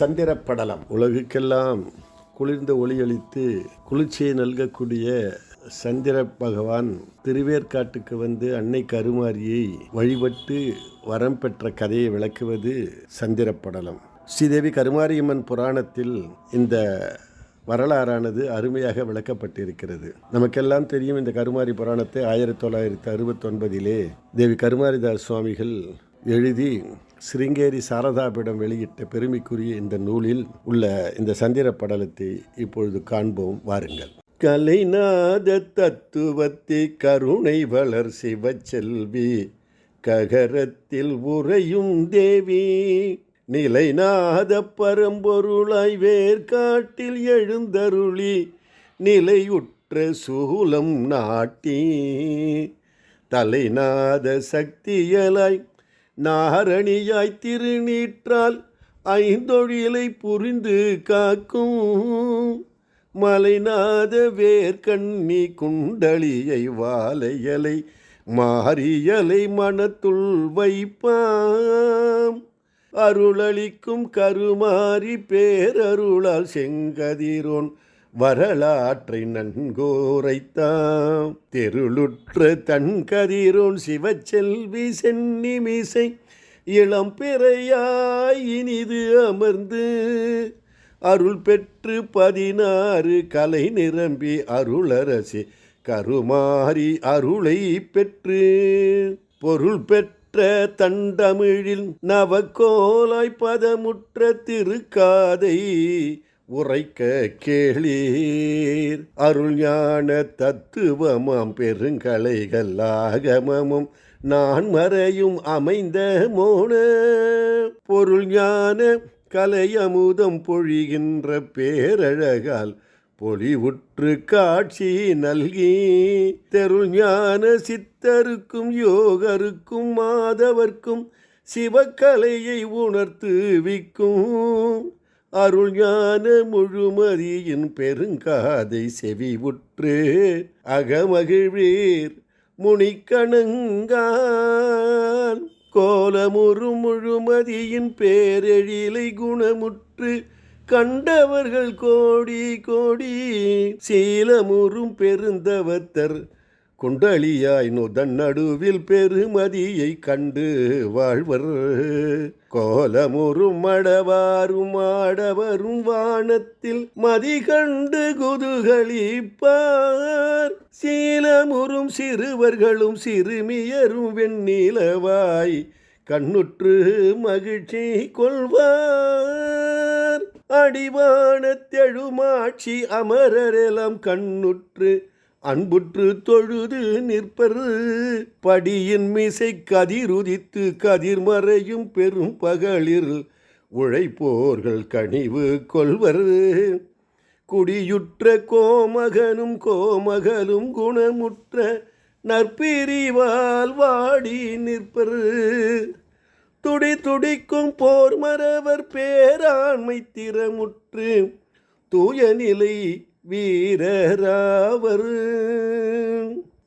சந்திரப்படலம். உலகுக்கெல்லாம் குளிர்ந்த ஒளியளித்து குளிர்ச்சியை நல்கக்கூடிய சந்திர பகவான் திருவேற்காட்டுக்கு வந்து அன்னை கருமாரியை வழிபட்டு வரம் பெற்ற கதையை விளக்குவது சந்திரப்படலம். ஸ்ரீதேவி கருமாரியம்மன் புராணத்தில் இந்த வரலாறானது அருமையாக விளக்கப்பட்டிருக்கிறது. நமக்கெல்லாம் தெரியும் இந்த கருமாரி புராணத்தை ஆயிரத்தி தொள்ளாயிரத்தி அறுபத்தொன்பதிலே தேவி கருமாரிதாஸ் சுவாமிகள் எழுதி ஸ்ரீங்கேரி சாரதாபிடம் வெளியிட்ட பெருமைக்குரிய இந்த நூலில் உள்ள இந்த சந்திர படலத்தை இப்பொழுது காண்போம். வாருங்கள். கலைநாத தத்துவத்தை கருணை வளர் சிவச்செல்வி ககரத்தில் உறையும் தேவி நிலைநாத பரம்பொருளாய் வேர்காட்டில் எழுந்தருளி நிலையுற்ற சூலம் நாட்டி தலைநாத சக்தியலாய் நாரணியாய் திருநீற்றால் ஐந்தொழிலை புரிந்து காக்கும் மலைநாத வேர்கண்ணி குண்டலியை வாழையலை மாரியலை மனத்துள் வைப்பாம். அருளளிக்கும் கருமாறி பேரருளால் செங்கதிரோன் வரலாற்றை நன்கோரைத்தாம். தெருளுற்ற தன் கதிரோன் சிவச்செல்வி சென்னிமிசை இளம் பிறையாய் இனிது அமர்ந்து அருள் பெற்று பதினாறு கலை நிரம்பி அருளரசி கருமாறி அருளை பெற்று பொருள் பெற்ற தண்டமிழில் நவக்கோலாய் பதமுற்ற திருக்காதை உரைக்க கேளீர். அருள் ஞான தத்துவமாம் பெருங்கலைகள் ஆகமமும் நான் மறையும் அமைந்த மோன. பொருள் ஞான கலையமுதம் பொழிகின்ற பேரழகால் பொலிவுற்று காட்சி நல்கி. தெருள் ஞான சித்தருக்கும் யோகருக்கும் மாதவர்க்கும் சிவக்கலையை உணர்த்து விக்கும். அருள் ஞான முழுமதியின் பெருங்காதை செவி உற்று அகமகிழ்வீர் முனிக்கணங்கான் கோலமுறு முழுமதியின் பேரெழிலை குணமுற்று கண்டவர்கள் கோடி கோடி. சீலமுறும் பெருந்தவத்தர் குண்டலியாய் நுதன் நடுவில் பெருமதியை கண்டு வாழ்வர். கோலமுறும் மடவாரும் ஆடவரும் வானத்தில் மதி கண்டு குதுகளிப்பார் சீலமுறும் சிறுவர்களும் சிறுமியரும் வெண்ணிலவாய் கண்ணுற்று மகிழ்ச்சி கொள்வார். அடிவான தெழுமாட்சி அமரரெல்லாம் கண்ணுற்று அன்புற்று தொழுது நிற்பரு. படியின் மிசை கதிருதித்து கதிர்மறையும் பெரும் பகலில் உழைப்போர்கள் கனிவு கொள்வர். குடியுற்ற கோமகனும் கோமகளும் குணமுற்ற நற்பிரிவால் வாடி நிற்பர். துடி துடிக்கும் போர் மறவர் பேராண்மை திறமுற்று தூய நிலை வீரராவர்.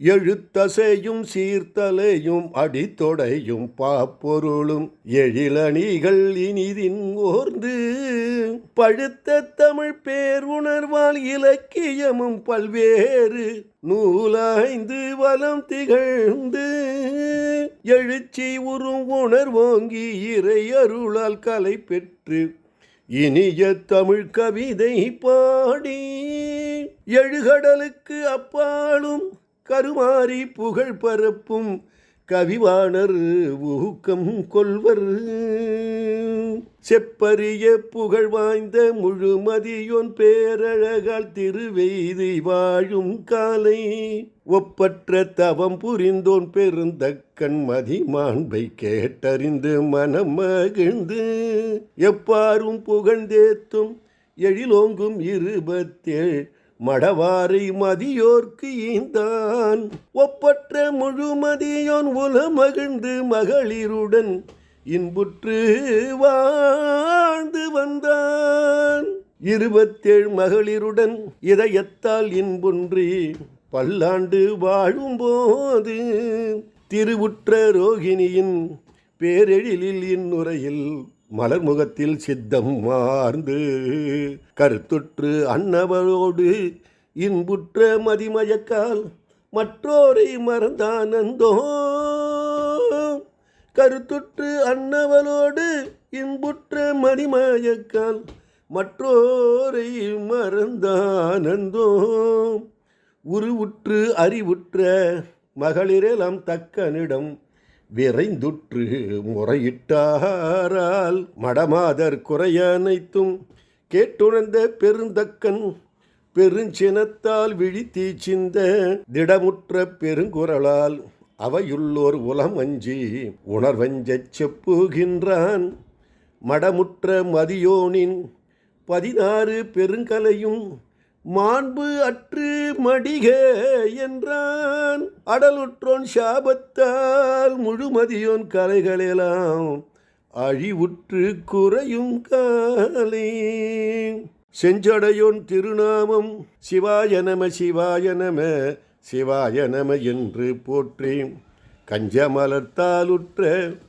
எழுத்தசையும் சீர்த்தலையும் அடித்தொடையும் பாப்பொருளும் எழிலணிகள் இனிதின் ஓர்ந்து. பழுத்த தமிழ் பேர் உணர்வால் இலக்கியமும் பல்வேறு நூலாய்ந்து வலம் திகழ்ந்து. எழுச்சி உறும் உணர்வோங்கி இறை அருளால் கலை பெற்று இனிய தமிழ் கவிதை பாடி எழுகடலுக்கு அப்பாலும் கருமாறி புகழ் பரப்பும் கவிவாணர் ஊக்கம் கொள்வர். செப்பரிய புகழ் வாய்ந்த முழுமதியோன் பேரழகால் திருவெய்தி வாழும் காலை. ஒப்பற்ற தவம் புரிந்தோன் பெருந்தக்கண் மதிமாண்பை கேட்டறிந்து மனம் மகிழ்ந்து. எப்பாரும் புகழ்ந்தேத்தும் எழிலோங்கும் இருபத்தேழ் மடவாரை மதியோர்க்கு ஈந்தான். ஒப்பற்ற முழுமதியோன் உல மகிழ்ந்து மகளிருடன் இன்புற்று வாழ்ந்து வந்தான். இருபத்தேழு மகளிருடன் இதயத்தால் இன்புன்றி பல்லாண்டு வாழும்போது திருவுற்ற ரோகிணியின் பேரெழிலில் இந்நுரையில் மலர் முகத்தில் சித்தம் மார்ந்து கருத்துற்று அன்னவரோடு இன்புற்ற மதிமயக்கால் மற்றோரை மறந்தானந்தோ? கருத்துற்று அன்னவளோடு இன்புற்ற மதிமயக்கால் மற்றோரை மறந்தானந்தோ? உருவுற்று அறிவுற்ற மகளிரெலாம் தக்கனிடம் விரைந்துற்று முறையிட்டாரால் மடமாதர் குறைய அனைத்தும் கேட்டுணர்ந்த பெருந்தக்கன் பெருஞ்சினத்தால் விழித்தீ சிந்த திடமுற்ற பெருங்குரலால் அவையுள்ளோர் உலம் அஞ்சி உணர்வஞ்சச் செப்புகின்றான். மடமுற்ற மதியோனின் பதினாறு பெருங்கலையும் மாண்பு அற்று மடிக என்றான். அடலுற்றோன் சாபத்தால் முழுமதியோன் கலைகளெல்லாம் அழிவுற்று குறையும் காலை. செஞ்சடையோன் திருநாமம் சிவாய நம சிவாய நம சிவாய நம என்று போற்றி கஞ்சமலர்த்தாலுற்ற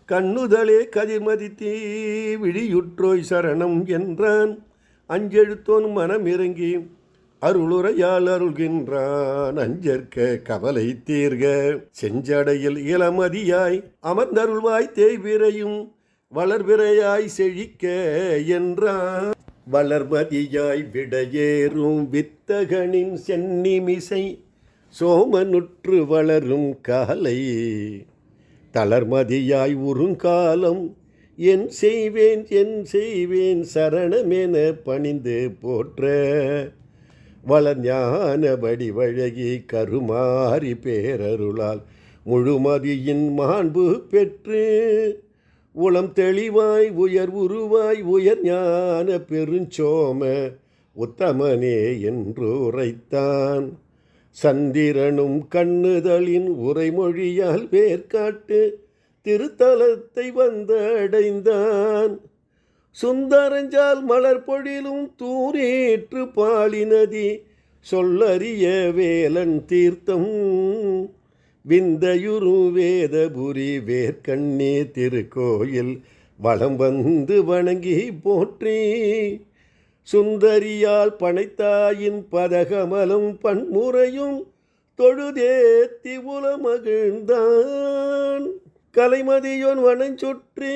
கண்ணுதலே கதிர்மதித்தீ விழியுற்றோய் சரணம் என்றான். அஞ்செழுத்தோன் மனம் இறங்கி அருளுரையால் அருள்கின்றான். அஞ்சற்க கவலை தீர்க. செஞ்சடையில் இளமதியாய் அமர்ந்தருள்வாய் தேய்விரையும் வளர்விரையாய் செழிக்க என்றான். வளர்மதியாய் விடையேறும் வித்தகனின் சென்னிமிசை சோமனுற்று வளரும் காலை. தளர்மதியாய் உறுங்காலம் என் செய்வேன் என் செய்வேன் சரணமென பணிந்து போற்ற. வளஞானபடி வழகி கருமாறி பேரருளால் முழுமதியின் மாண்பு பெற்று உளம் தெளிவாய் உயர் உருவாய் உயர் ஞான பெருஞ்சோம உத்தமனே என்று உரைத்தான் சந்திரனும் கண்ணுதலின் உரைமொழியால் வேர்காட்டு திருத்தலத்தை வந்தடைந்தான். சுந்தரஞ்சால் மலர் பொழிலும் தூரேற்று பாலினதி சொல்லறிய வேலன் தீர்த்தம். விந்தையுரு வேதபுரி வேர்க்கண்ணே திருக்கோயில் வளம் வந்து வணங்கி போற்றி. சுந்தரியால் பனைத்தாயின் பதகமலும் பன்முறையும் தொழுதேத்தி உலமகிழ்ந்தான் கலைமதியோன் வனஞ்சுற்றி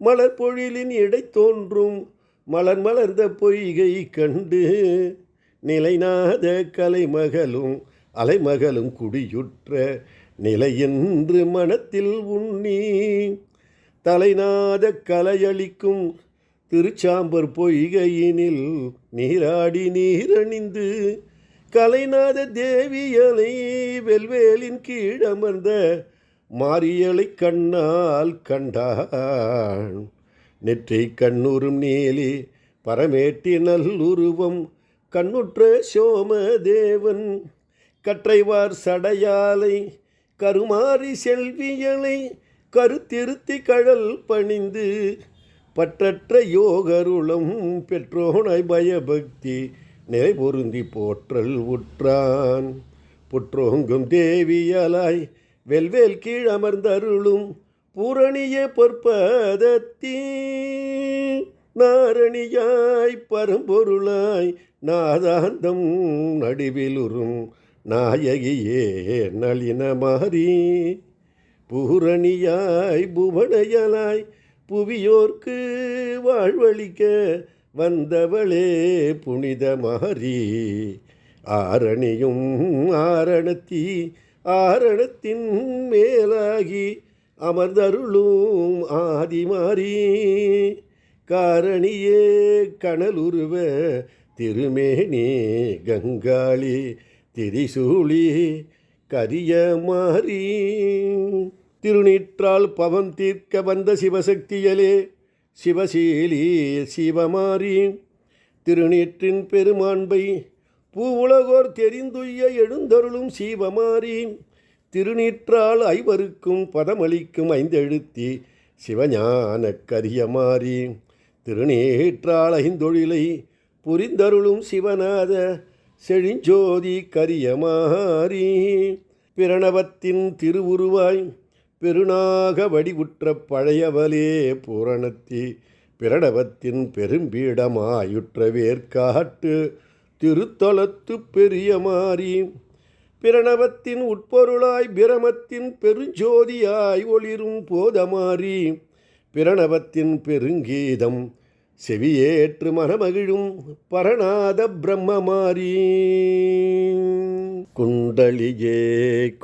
மலர் பொழிலின் இடை தோன்றும். மலர் மலர்ந்த பொய்கை கண்டு நிலைநாத கலைமகளும் அலைமகளும் குடியுற்ற நிலையென்று மனத்தில் உண்ணி தலைநாத கலையளிக்கும் திருச்சாம்பர் பொய்கையினில் நீராடி நீரணிந்து கலைநாத தேவியலை வெல்வேலின் கீழமர்ந்த மாரியலை கண்ணால் கண்டான். நெற்றி கண்ணுறும் நீலி பரமேட்டி நல்லுருவம் கண்ணுற்ற சோமதேவன் கற்றைவார் சடையாலை கருமாரி செல்வியலை கருத்திருத்தி கழல் பணிந்து பற்றற்ற யோகருளம் பெற்றோனாய் பயபக்தி நிலை பொருந்தி போற்றல் உற்றான். புற்றோங்கும் தேவியலாய் வெல்வேல் கீழ் அமர்ந்தருளும் பூரணிய பொற்பதத்தீ. நாரணியாய் பரம்பொருளாய் நாதாந்தம் நடுவிலுறும் நாயகியே நளின மாறி. பூரணியாய் புவனையலாய் புவியோர்க்கு வாழ்வழிக்க வந்தவளே புனித மாறி. ஆரணியும் ஆரணத்தி ஆரணத்தின் மேலாகி அமர்ந்தருளும் ஆதிமாரி காரணியே கனலுருவ திருமேனி கங்காளி திரிசூலி கரிய மாறி திருநீற்றால் பவம் தீர்க்க வந்த சிவசக்தியலே சிவசீலி சிவமாரி திருநீற்றின் பெருமாண்பை பூவுலகோர் தெரிந்துய்ய எழுந்தருளும் சீவமாரி திருநீற்றால் ஐவருக்கும் பதமளிக்கும் ஐந்தெழுத்தி சிவஞான கரியமாரி திருநீற்றால் ஐந்தொழிலை புரிந்தருளும் சிவநாத செழிஞ்சோதி கரியமாரி பிரணவத்தின் திருவுருவாய் பெருநாக வடிவுற்ற பழையவலே பூரணத்தி பிரணவத்தின் பெரும்பீடமாயுற்ற வேர்க்காட்டு திருத்தலத்து பெரிய மாறி பிரணவத்தின் உட்பொருளாய் பிரமத்தின் பெருஞ்சோதியாய் ஒளிரும் போதமாறி பிரணவத்தின் பெருங்கீதம் செவியேற்று மனமகிழும் பரநாத பிரம்மமாரி. குண்டலியே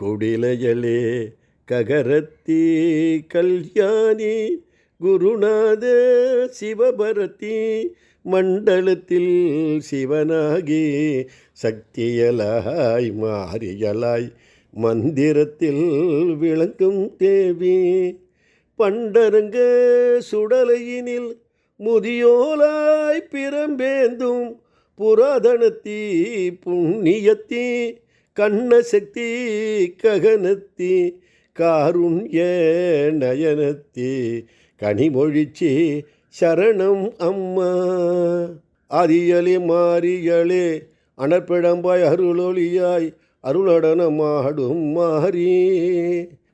குடிலையலே ககரத்தி கல்யாணி குருநாத சிவபரதி மண்டலத்தில் சிவனாகி சக்தியலாய் மாறியலாய் மந்திரத்தில் விளங்கும் தேவி. பண்டரங்க சுடலையினில் முதியோலாய் பிரம்பேந்தும் புராதனத்தி புண்ணியத்தி கண்ணசக்தி ககனத்தி காருண்ய நயனத்தி கனிமொழிச்சி சரணம் அம்மா. ஆதியலே மாறியலே அனற்பிடம்பாய் அருளொளியாய் அருளடனமாடும் மாறி.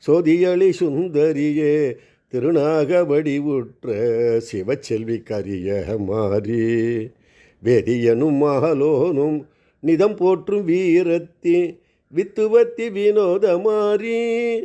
சோதியளி சுந்தரியே திருநாக வடிவுற்ற சிவச்செல்வி கரிய மாறி. வேதியனும் மகளோனும் நிதம் போற்றும் வீரத்தி வித்துவத்தி வினோத மாறி.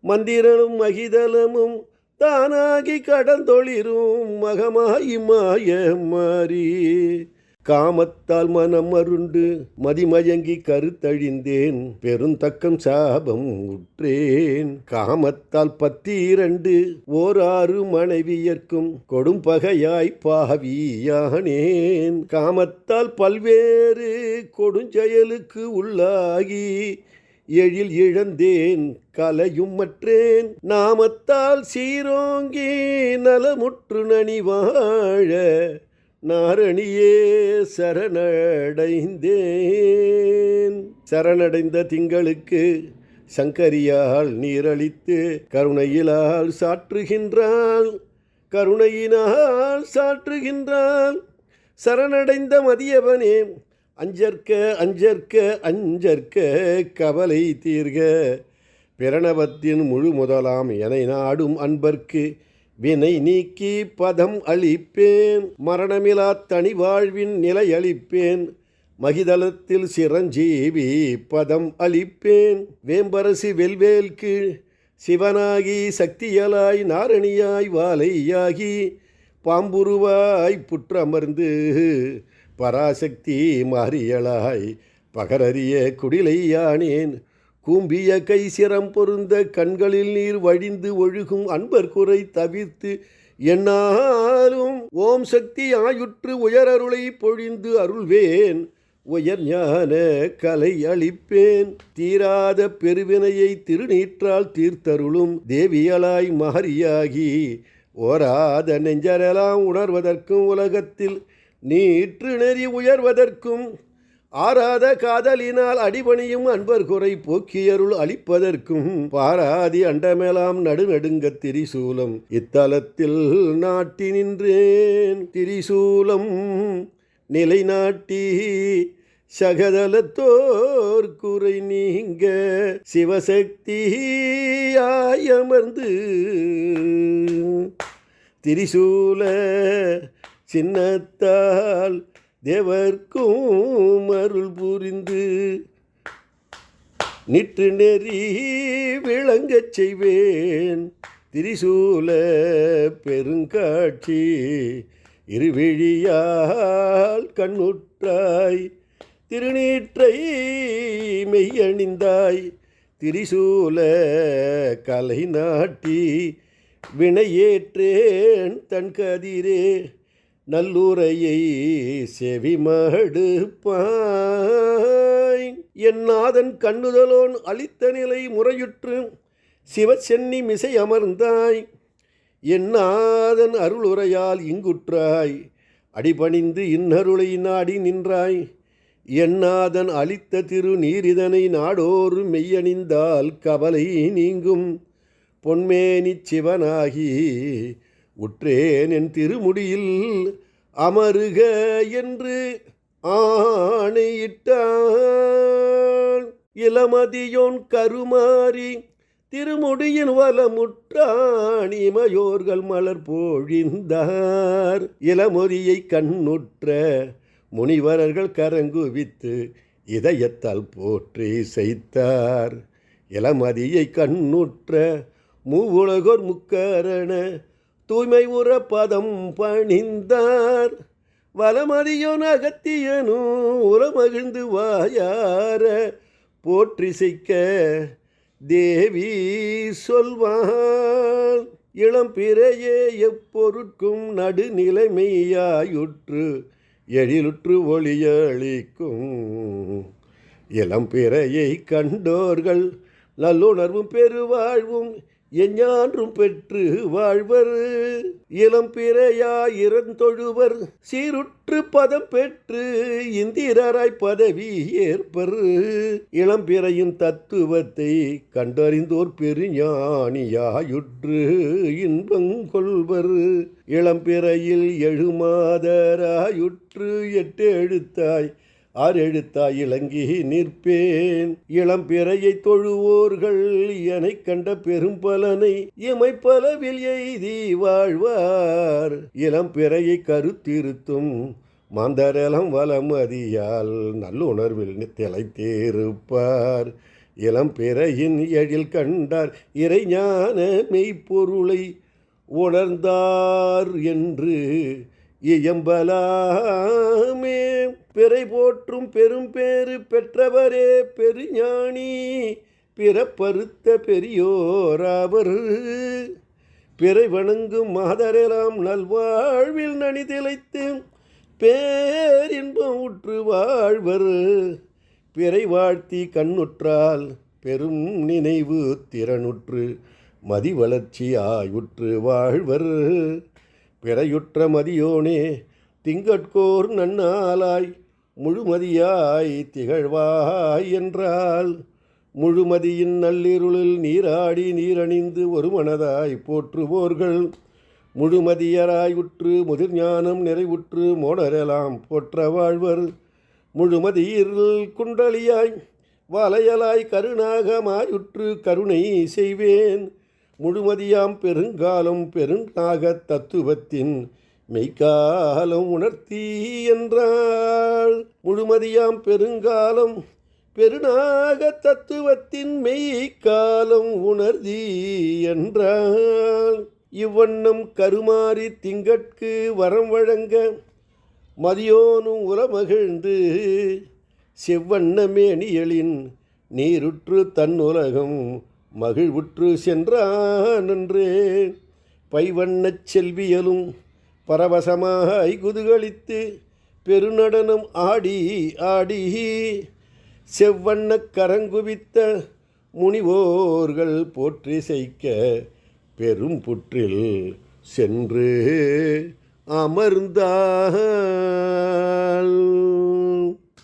மந்திரனும் மகிதலமும் தானாகி கடந்தொளிரும் மகமாயி மாய மாறி காமத்தால் மனம் அருண்டு மதிமயங்கி கருத்தழிந்தேன். பெருந்தக்கம் சாபம் உற்றேன். காமத்தால் பத்திரண்டு இரண்டு ஓராறு மனைவியர்க்கும் கொடும்பகையாய் பாவியானேன். காமத்தால் பல்வேறு கொடுஞ்செயலுக்கு உள்ளாகி எழில் இழந்தேன் கலையும் மற்றேன் நாமத்தால் சீரோங்கி நலமுற்று நனி வாழ நாரணியே சரணடைந்தேன். சரணடைந்த திங்களுக்கு சங்கரியால் நீரழித்து கருணையிலால் சாற்றுகின்றாள் கருணையினால் சாற்றுகின்றாள். சரணடைந்த மதியவனே அஞ்சற்க அஞ்சற்க அஞ்சற்க கவலை தீர்க. பிரணவத்தின் முழு முதலாம் என நாடும் அன்பர்க்கு வினை நீக்கி பதம் அளிப்பேன். மரணமிலா தனி வாழ்வின் நிலை அளிப்பேன். மகிதலத்தில் சிரஞ்சீவி பதம் அளிப்பேன். வேம்பரசி வெல்வேல் கீழ் சிவனாகி சக்தியலாய் நாரணியாய் வாலையாகி பாம்புருவாய் புற்றமர்ந்து பராசக்தி மாறியலாய் பகரறிய குடிலையானேன் கூம்பிய கை சிரம் பொருந்த கண்களில் நீர் வழிந்து ஒழுகும் அன்பர் குறை தவிர்த்து என்னாலும் ஓம் சக்தி ஆயுற்று உயரருளை பொழிந்து அருள்வேன். உயர் ஞான கலை அளிப்பேன். தீராத பெருவினையை திருநீற்றால் தீர்த்தருளும் தேவியலாய் மாறியாகி ஓராத நெஞ்சரெல்லாம் உணர்வதற்கும் உலகத்தில் நீற்று நெறி உயர்வதற்கும் ஆராத காதலினால் அடிபணியும் அன்பர் குறை போக்கியருள் அளிப்பதற்கும் பாராதி அண்டமெலாம் நடுநடுங்க திரிசூலம். இத்தலத்தில் நாட்டி நின்றேன் திரிசூலம். நிலைநாட்டி சகதலத்தோர் குறை நீங்க சிவசக்தியாயமர்ந்து திரிசூல சின்னத்தால் தேவர்க்கும் அருள் புரிந்து நிற்று நெறி விளங்கச் செய்வேன். திரிசூல பெருங்காட்சி இருவிழியால் கண்ணுற்றாய் திருநீற்றை மெய்யணிந்தாய். திரிசூல கலை நாட்டி வினையேற்றேன் தன் கதிரே. நல்லுரையை செவிமடுப்பாய் என்னாதன் கண்ணுதலோன் அளித்த நிலை முறையுற்று சிவசென்னி மிசை அமர்ந்தாய். என்னாதன் அருளுரையால் இங்குற்றாய். அடிபணிந்து இன்னருளை நாடி நின்றாய். என்னாதன் அளித்த திரு நீரிதனை நாடோறு மெய்யணிந்தால் கவலை நீங்கும். பொன்மேனிச் சிவனாகி உற்றேன் என் திருமுடியில் அமருக என்று ஆணையிட்டான். இளமதியோன் கருமாறி திருமுடியின் வலமுற்றாணிமயோர்கள் மலர் பொழிந்தார். இளமொரியை கண்ணுற்ற முனிவரர்கள் கரங்குவித்து இதயத்தால் போற்றி செய்தார். இளமதியை கண்ணுற்ற மூவுலகோர் முக்கரண தூய்மை உற பதம் பணிந்தார். வலமறியோன் அகத்தியனும் உலமகிழ்ந்து வாயார போற்றிசைக்க தேவி சொல்வான் இளம்பிறையே எப்பொருட்கும் நடுநிலைமையாயுற்று எழிலுற்று ஒளியளிக்கும். இளம்பிறையை கண்டோர்கள் நல்லுணர்வும் பெருவாழ்வும் எஞ்ஞான்றும் பெற்று வாழ்வர். இளம்பிறையாயிரந்தொழுவர் சீருற்று பதம் பெற்று இந்திரராய் பதவி ஏற்பர். இளம்பிறையின் தத்துவத்தை கண்டறிந்தோர் பெருஞானியாயுற்று இன்பங்கொள்வர் இளம்பிறையில் எழுமாதராயுற்று எட்டு எழுத்தாய் ஆறெழுத்தா இளங்கி நிற்பேன். இளம்பிறையை தொழுவோர்கள் எனை கண்ட பெரும் பலனை இமைப்பலவில் எய்தி வாழ்வார். இளம்பிறையை கருத்திருத்தும் மாந்தரலம் வலமதியால் நல்லுணர்வில் திளைத்தேருப்பார் இளம்பிறையின் எழில் கண்டார் இறைஞான மெய்ப்பொருளை உணர்ந்தார் என்று இயம்பலாமே. பிறை போற்றும் பெரும் பேறு பெற்றவரே பெருஞானி. பிறப்பறுத்த பெரியோராவர் பிறை வணங்கும் மாதரெல்லாம் நல்வாழ்வில் நனிதிளைத்து பேரின்பம் உற்று வாழ்வர். பிறை வாழ்த்தி கண்ணுற்றால் பெரும் நினைவு திறனுற்று மதி வளர்ச்சி ஆயுற்று வாழ்வர். விரையுற்ற மதியோனே திங்கட்கோர் நன்னாலாய் முழுமதியாய் திகழ்வாய் என்றால் முழுமதியின் நள்ளிருளில் நீராடி நீரணிந்து ஒரு மனதாய் போற்றுவோர்கள். முழுமதியராய் உற்று முதிர்ஞானம் நிறைவுற்று மோடரெலாம் போற்ற வாழ்வர். முழுமதியில் குண்டலியாய் வலையலாய் கருணாகமாயுற்று கருணை செய்வேன். முழுமதியாம் பெருங்காலம் பெருநாக தத்துவத்தின் மெய்க்காலம் உணர்த்தி என்றாள். முழுமதியாம் பெருங்காலம் பெருநாக தத்துவத்தின் மெய்க்காலம் உணர்தி என்றாள். இவ்வண்ணம் கருமாறி திங்கட்கு வரம் வழங்க மதியோனும் உலமகிழ்ந்து செவ்வண்ணமேனியலின் நீருற்று தன்னுலகம் மகிழ்வுற்று சென்றான் என்றே பைவண்ணச் செல்வியலும் பரவசமாய் குதுகளித்து பெருநடனம் ஆடி ஆடி செவ்வண்ணக் கரங்குவித்த முனிவோர்கள் போற்றி செய்க பெரும் புற்றில் சென்று அமர்ந்தாள்.